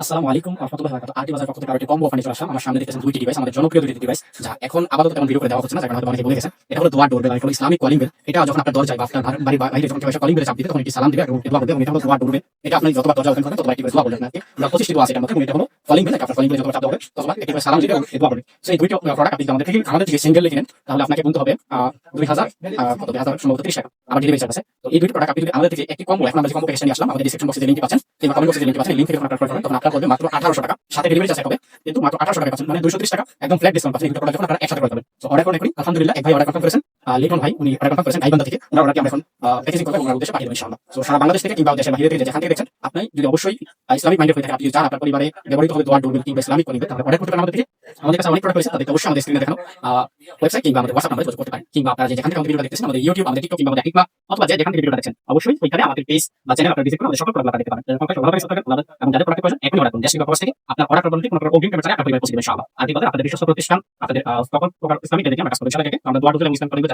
আসসালামু আলাইকুম রহমতুল্লাহ বারাকাতুহু। আরটি বাজার পক্ষ থেকে আরেকটি কম্বো অফার নিয়ে আসলাম আমার সামনে দেখতেছেন দুইটি ডিভাইস আমাদের জনপ্রিয় দুইটি ডিভাইস যা এখন আপাতত তেমন ভিডিও করে দেওয়া হচ্ছে না কারণ আমাদের অনেকে বলে গেছে এটা হলো দোয়ার ডোরবেল এটা হলো ইসলামিক কলিং বেল এটা যখন আপনার দরজায় বা আপনার বাড়ির বাড়ি বাইরে যখন কেউ এসে কলিং বেলে চাপ দিবে, তখন এটি সালাম দিবে এবং দোয়া এটা হলো দোয়ার ডোরবেল এটা আপনি যতবার দরজা ওপেন করবেন, ততবার একটি দোয়া বলবেন আপনাকে। আমরা পঁচিশটি দোয়া আছে এটার মধ্যে এটা হলো দুই হাজার কত? দুই হাজার সম্ভবত আছে। এই দুইটি প্রোডাক্ট আপনি যদি আমাদের থেকে একটি কম্বো এখন কম্বো প্যাকেজটা নিয়ে আসলাম, আমাদের ডিসক্রিপশন বক্সে যে লিঙ্ক পাচ্ছেন কিংবা কমেন্ট বক্সে যে সাথে ডেলিভারি চার্জ হবে কিন্তু মাত্র আঠারোশো টাকা পাচ্ছেন মানে দুশো ত্রিশ টাকা, একদম ফ্ল্যাট ডিসকাউন্ট পাচ্ছেন, এই দুটো প্রোডাক্ট আপনারা একসাথে আলহামদুলিল্লাহ লিটন ভাই, উনি অর্ডার কনফার্ম করেছেন থেকে। ওনার অর্ডারটি আমরা এখন প্যাকেজিং ওনার উদ্দেশ্যে পাঠিয়ে ইনশাআল্লাহ। সারা বাংলাদেশ থেকে কিংবা দেশের বাইরে থেকে যেখান থেকে দেখছেন, আপনি যদি অবশ্যই ইসলামিক হয়ে আপনি চান আপনার পরিবারে ব্যবহৃত হবে ডোরবেল কিংবা ইসলামিক তাহলে অর্ডার করতে পারেন আমাদের থেকে, আমাদের কাছে অনেক প্রোডাক্ট রয়েছে, তাদেরকে অবশ্যই আমাদের স্ক্রিনে দেখানো ওয়েবসাইট কিংবা আমাদের হোয়াটসঅ্যাপ নাম্বারে যোগাযোগ করতে পারেন, কিংবা আপনারা যেখান থেকে দেখতেছেন, আমাদের ইউটিউব আমাদের টিকটক কিংবা আমাদের হিকমা অথবা যে যেখান থেকে ভিডিও দেখছেন, অবশ্যই ওইখানে আমাদের পেজ বা চ্যানেল আপনারা ভিজিট করে আমাদের সকল প্রোডাক্ট দেখতে পারেন ভালো প্রোডাক্ট এবং যাদের প্রোডাক্ট প্রয়োজন, এখনই অর্ডার করুন। কিংবা আপনার অর্ডার করবেন কোনো অগ্রিম পেমেন্ট ছাড়া আপনার পৌঁছে ইনশাআল্লাহ। আপনাদের বিশ্বস্ত প্রতিষ্ঠান, আপনাদের সকল প্রকার ইসলামিক আমরা কাজ আমরা দোয়া ইসলাম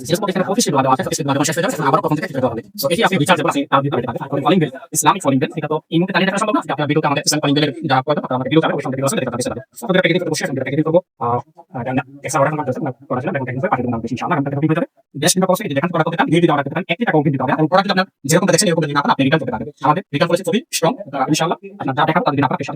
যেরকম এখানে অফিসিয়াল ভাবে আছে অফিসিয়াল ভাবে শেষ হয়ে দেখছেন এরকম দেখান তাদের আপনারা পেশা